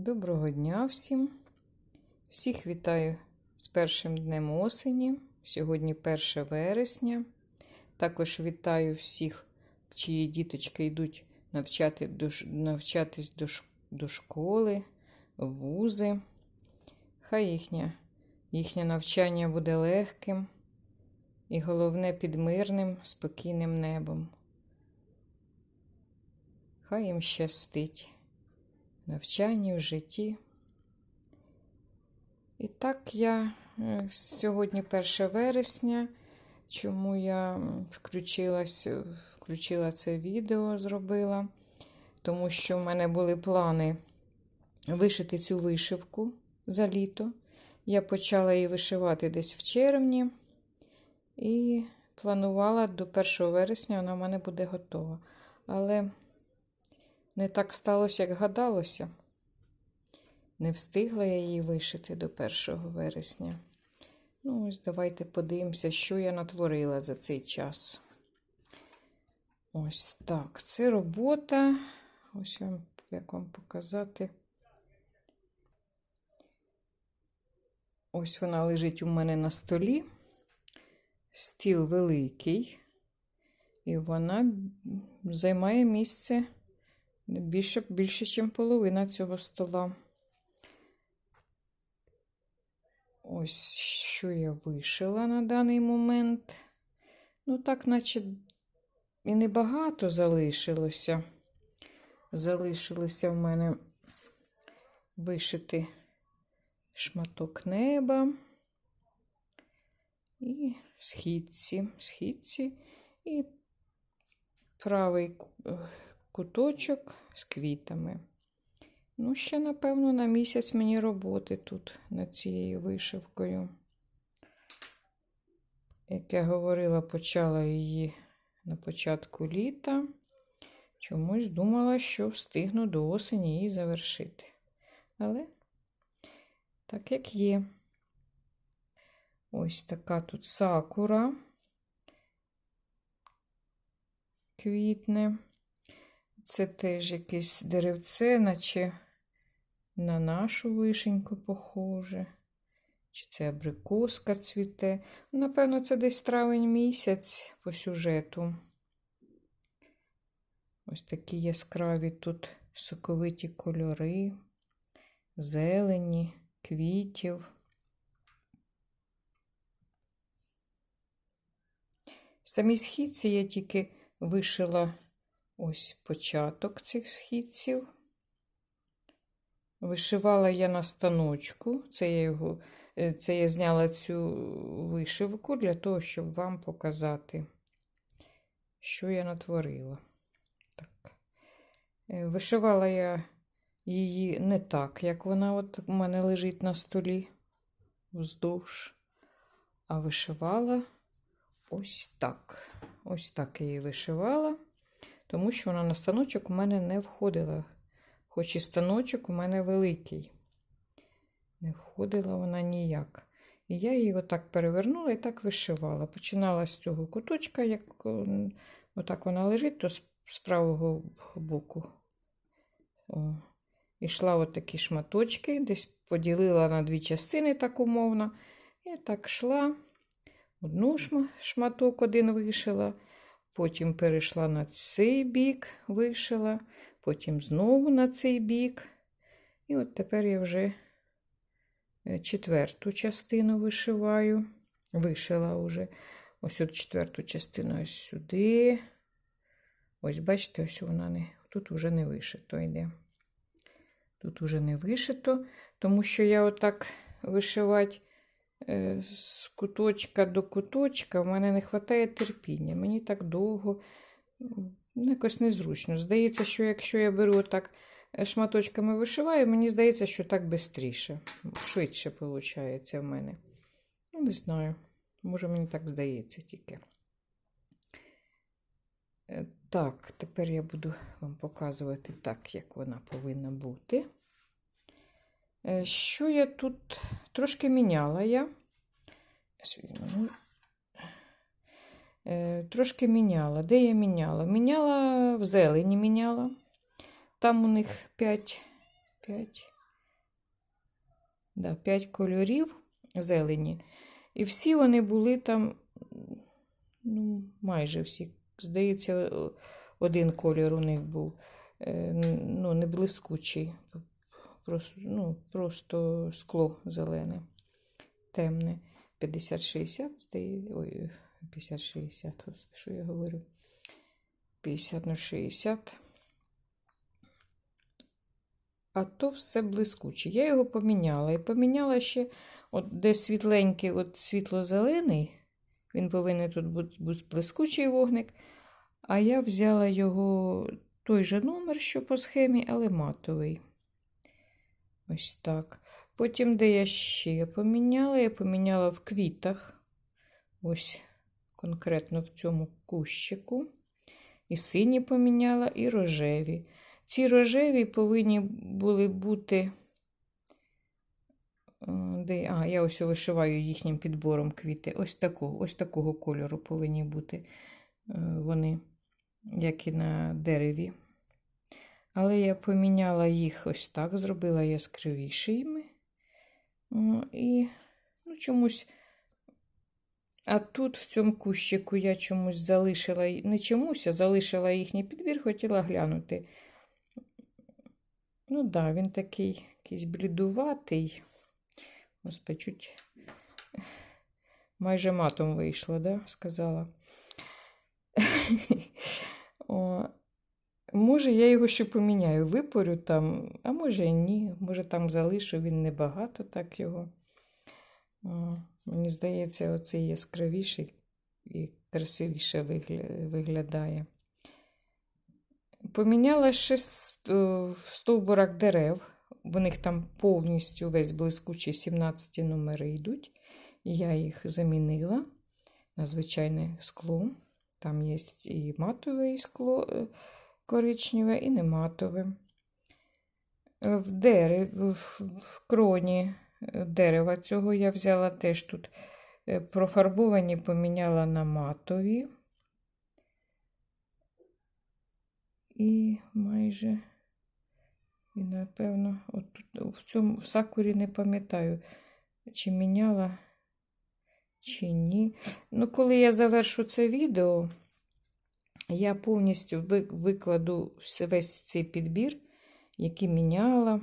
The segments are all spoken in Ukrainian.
Доброго дня всім. Всіх вітаю з першим днем осені. Сьогодні 1 вересня. Також вітаю всіх, чиї діточки йдуть навчати навчатись до, до школи, вузи. Хай їхнє, їхнє навчання буде легким і головне під мирним, спокійним небом. Хай їм щастить навчанні, в житті. І так я е, сьогодні 1 вересня. Чому я включилась, е, включила це відео, зробила? Тому що в мене були плани вишити цю вишивку за літо. Я почала її вишивати десь в червні і планувала до 1 вересня вона в мене буде готова. Але не так сталося, як гадалося. Не встигла я її вишити до 1 вересня. Ну, ось давайте подивимося, що я натворила за цей час. Ось так. Це робота. Ось вам, як вам показати. Ось вона лежить у мене на столі. Стіл великий, і вона займає місце більше, більше, ніж половина цього стола. Ось що я вишила на даний момент. Ну, так, наче і небагато залишилося. Залишилося в мене вишити шматок неба і східці, східці і правий ку- куточок з квітами. Ну, ще, напевно, на місяць мені роботи тут над цією вишивкою. Як я говорила, почала її на початку літа. Чомусь думала, що встигну до осені її завершити. Але так як є. Ось така тут сакура квітне. Це теж якесь деревце, наче на нашу вишеньку похоже. Чи це абрикоска цвіте? Напевно, це десь травень місяць по сюжету. Ось такі яскраві тут соковиті кольори, зелені, квітів. Самі східці я тільки вишила ось початок цих східців. Вишивала я на станочку. Це я, його, е, це я зняла цю вишивку для того, щоб вам показати, що я натворила. Так. Е, Вишивала я її не так, як вона от у мене лежить на столі вздовж, а вишивала ось так. Ось так її вишивала, тому що вона на станочок у мене не входила. Хоч і станочок у мене великий. Не входила вона ніяк. І я її отак перевернула і так вишивала. Починала з цього куточка, як отак вона лежить, то з, правого боку. О. Ішла от такі шматочки, десь поділила на дві частини, так умовно. І так йшла. Одну шматок один вишила, потім перейшла на цей бік, вишила, потім знову на цей бік. І от тепер я вже е, четверту частину вишиваю. Вишила вже ось от четверту частину ось сюди. Ось, бачите, ось вона не. Тут вже не вишито йде. Тут уже не вишито, тому що я отак вишивати з куточка до куточка, в мене не вистачає терпіння. Мені так довго, якось незручно. Здається, що якщо я беру так е, шматочками вишиваю, мені здається, що так швидше, швидше виходить в мене. Ну, не знаю. Може, мені так здається тільки. Е, Так, тепер я буду вам показувати так, як вона повинна бути. Е, Що я тут трошки міняла я. Візьму. Е, Трошки міняла. Де я міняла? Міняла в зелені міняла. Там у них 5, 5, Да, 5 кольорів зелені. І всі вони були там, ну, майже всі. Здається, один колір у них був. Е, Ну, не блискучий. Просто, ну, просто скло зелене, темне. 50-60, здається. Ой, 50-60, що я говорю. 50 на 60. А то все блискуче. Я його поміняла. І поміняла ще, от де світленький, от світло-зелений. Він повинен тут бути, блискучий вогник. А я взяла його той же номер, що по схемі, але матовий. Ось так. Потім, де я ще поміняла, я поміняла в квітах. Ось конкретно в цьому кущику. І сині поміняла, і рожеві. Ці рожеві повинні були бути. е, Де, а, я ось вишиваю їхнім підбором квіти. Ось такого, ось такого кольору повинні бути е, вони, як і на дереві. Але я поміняла їх ось так, зробила яскравішими. І ну, чомусь. А тут, в цьому кущику, я чомусь залишила, не чомусь, а залишила їхній підбір, хотіла глянути. Ну так, да, він такий якийсь блідуватий. Господи, чуть майже матом вийшло, да? сказала. Може, я його ще поміняю, випорю там, а може і ні. Може, там залишу, він небагато так його. Мені здається, оцей яскравіший і красивіше виглядає. Поміняла ще с- е, дерев. В них там повністю весь блискучий 17 номери йдуть. Я їх замінила на звичайне скло. Там є і матове скло е, коричневе, і не матове. Е, В дерев, в кроні е, дерева цього я взяла теж тут е, профарбовані, поміняла на матові. І майже, і напевно, от тут в цьому в сакурі не пам'ятаю, чи міняла, чи ні. Ну, коли я завершу це відео, я повністю викладу весь цей підбір, який міняла,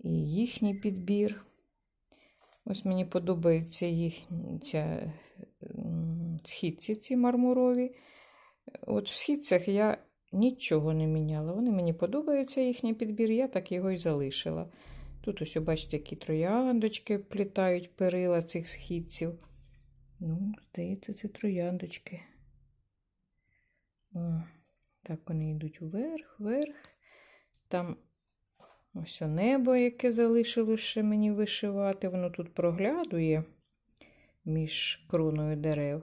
і їхній підбір. Ось мені подобаються їхні східці ці мармурові. От в східцях я нічого не міняла. Вони мені подобаються їхній підбір, я так його і залишила. Тут ось, бачите, які трояндочки плітають перила цих східців. Ну, здається, це трояндочки. О, так вони йдуть вверх, вверх. Там ось о небо, яке залишилось ще мені вишивати. Воно тут проглядує між кроною дерев.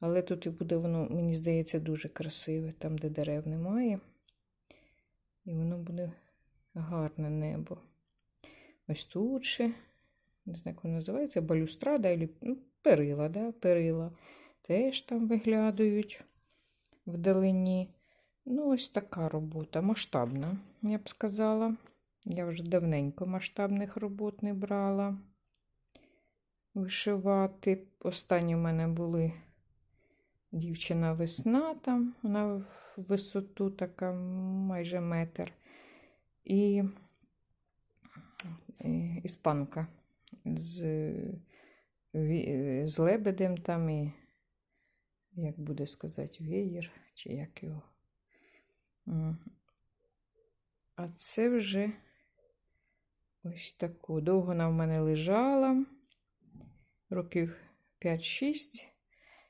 Але тут і буде воно, мені здається, дуже красиве, там, де дерев немає. І воно буде гарне небо. Ось тут ще, не знаю, як воно називається, балюстрада, ну, перила, да? перила. Теж там виглядають вдалині. Ну, ось така робота, масштабна, я б сказала. Я вже давненько масштабних робот не брала вишивати. Останні в мене були дівчина весна, там, вона в висоту така майже метр. І е, іспанка з, ві- з лебедем там і, як буде сказати, веєр, чи як його. А це вже ось таку. Довго вона в мене лежала, років 5-6.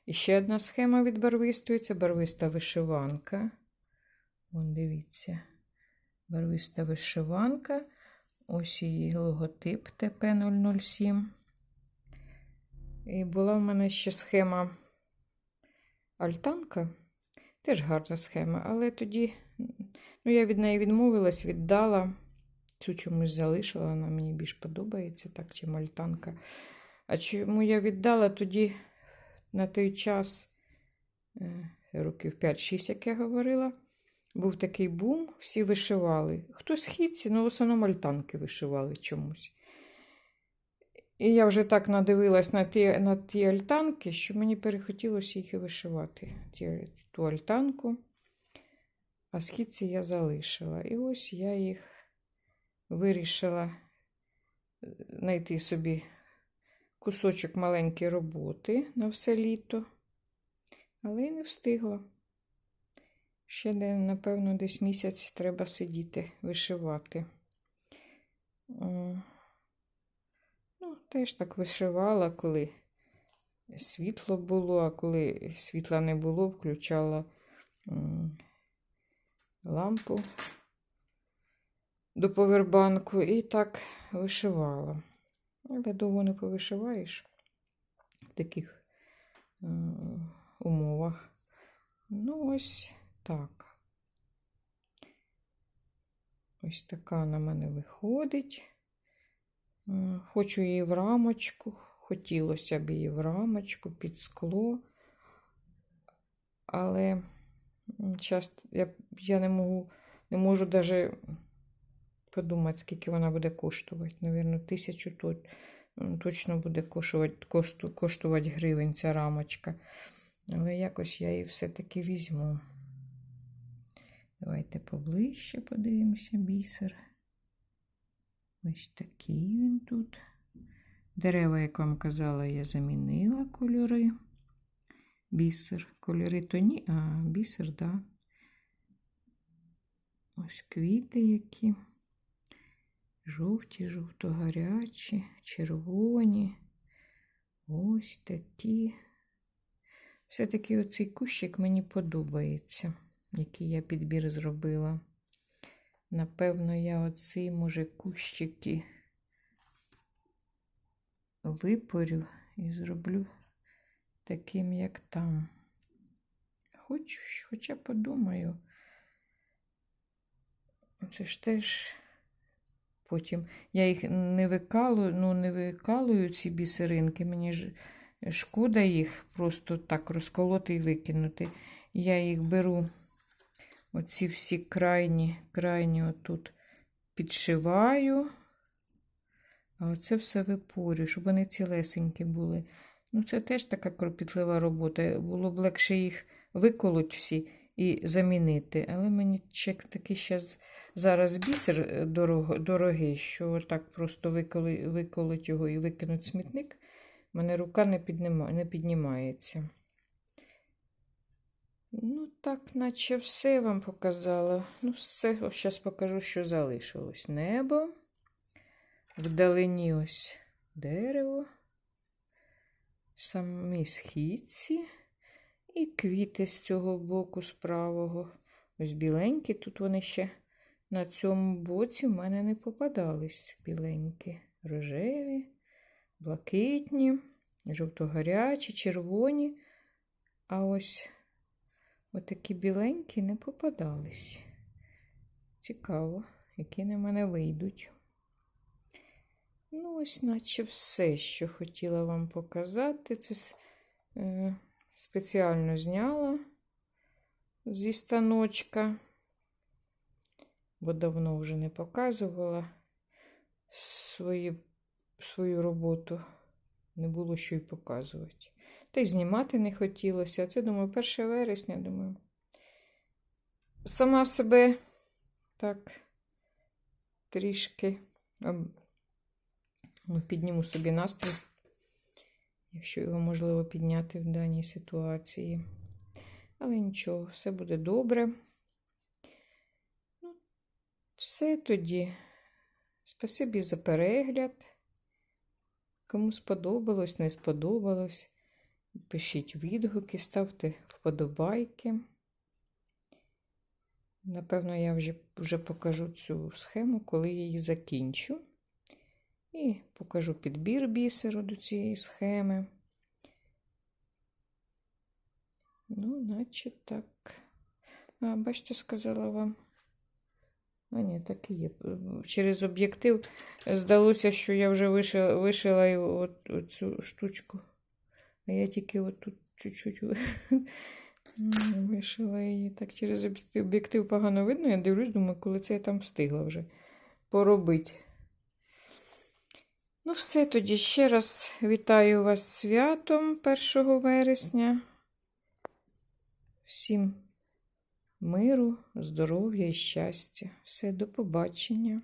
І ще одна схема від барвистої це барвиста вишиванка. Вон, дивіться, барвиста вишиванка. Ось її логотип ТП007. І була в мене ще схема Альтанка. Теж гарна схема, але тоді ну, я від неї відмовилась, віддала. Цю чомусь залишила, вона мені більш подобається, так, чим Альтанка. А чому я віддала тоді на той час, е, років 5-6, як я говорила, був такий бум, всі вишивали. Хтось східці, ну в основному альтанки вишивали чомусь. І я вже так надивилась на ті, на ті альтанки, що мені перехотілося їх і вишивати. Ті, ту альтанку. А східці я залишила. І ось я їх вирішила знайти собі кусочок маленької роботи на все літо, але й не встигла. Ще, напевно, десь місяць треба сидіти, вишивати. Теж так вишивала, коли світло було, а коли світла не було, включала лампу до повербанку і так вишивала. Але довго не повишиваєш в таких е, умовах. Ну, ось так. Ось така на мене виходить. Хочу її в рамочку. Хотілося б її в рамочку під скло. Але часто я, я не можу, не можу навіть подумати, скільки вона буде коштувати. Навірно, тисячу то, точно буде коштувати, кошту, коштувати гривень ця рамочка. Але якось я її все-таки візьму. Давайте поближче подивимося бісер. Ось такий він тут. Дерева, як вам казала, я замінила кольори. Бісер. Кольори то ні, а бісер, так. Да. Ось квіти які. Жовті, жовто-гарячі, червоні. Ось такі. Все-таки оцей кущик мені подобається, який я підбір зробила. Напевно, я оці, може, кущики випорю і зроблю таким, як там. Хочу, хоча подумаю. Це ж теж потім. Я їх не викалую, ну, не викалую ці бісеринки. Мені ж шкода їх просто так розколоти і викинути. Я їх беру, оці всі крайні, крайні отут підшиваю. А оце все випорю, щоб вони цілесенькі були. Ну, це теж така кропітлива робота. Було б легше їх виколоть всі і замінити. Але мені ще такий щас, зараз бісер дорог, дорогий, що так просто виколоть його і викинуть смітник. У мене рука не піднімається. Ну, так, наче все вам показала. Ну, все, ось зараз покажу, що залишилось. Небо. Вдалині ось дерево, самі східці і квіти з цього боку, з правого. Ось біленькі. Тут вони ще на цьому боці в мене не попадались. Біленькі, рожеві, блакитні, жовто-гарячі, червоні. А ось отакі біленькі не попадались. Цікаво, які на мене вийдуть. Ну, ось, наче все, що хотіла вам показати. Це е, спеціально зняла зі станочка, бо давно вже не показувала свої, свою роботу. Не було що й показувати. Та й знімати не хотілося. Це, думаю, 1 вересня, думаю. Сама себе так трішки. Ну, Підніму собі настрій, якщо його можливо підняти в даній ситуації. Але нічого, все буде добре. Ну, Все тоді. Спасибі за перегляд. Кому сподобалось, не сподобалось. Пишіть відгуки, ставте вподобайки. Напевно, я вже, вже покажу цю схему, коли її закінчу. І покажу підбір бісеру до цієї схеми. Ну, наче так. А, бачите, сказала вам. А, ні, так і є. Через об'єктив здалося, що я вже вишила, вишила от, оцю штучку. А я тільки от тут чуть-чуть вишила її. Так, через об'єктив погано видно. Я дивлюсь, думаю, коли це я там встигла вже поробити. Ну, все тоді ще раз вітаю вас святом 1 вересня. Всім миру, здоров'я і щастя. Все, до побачення.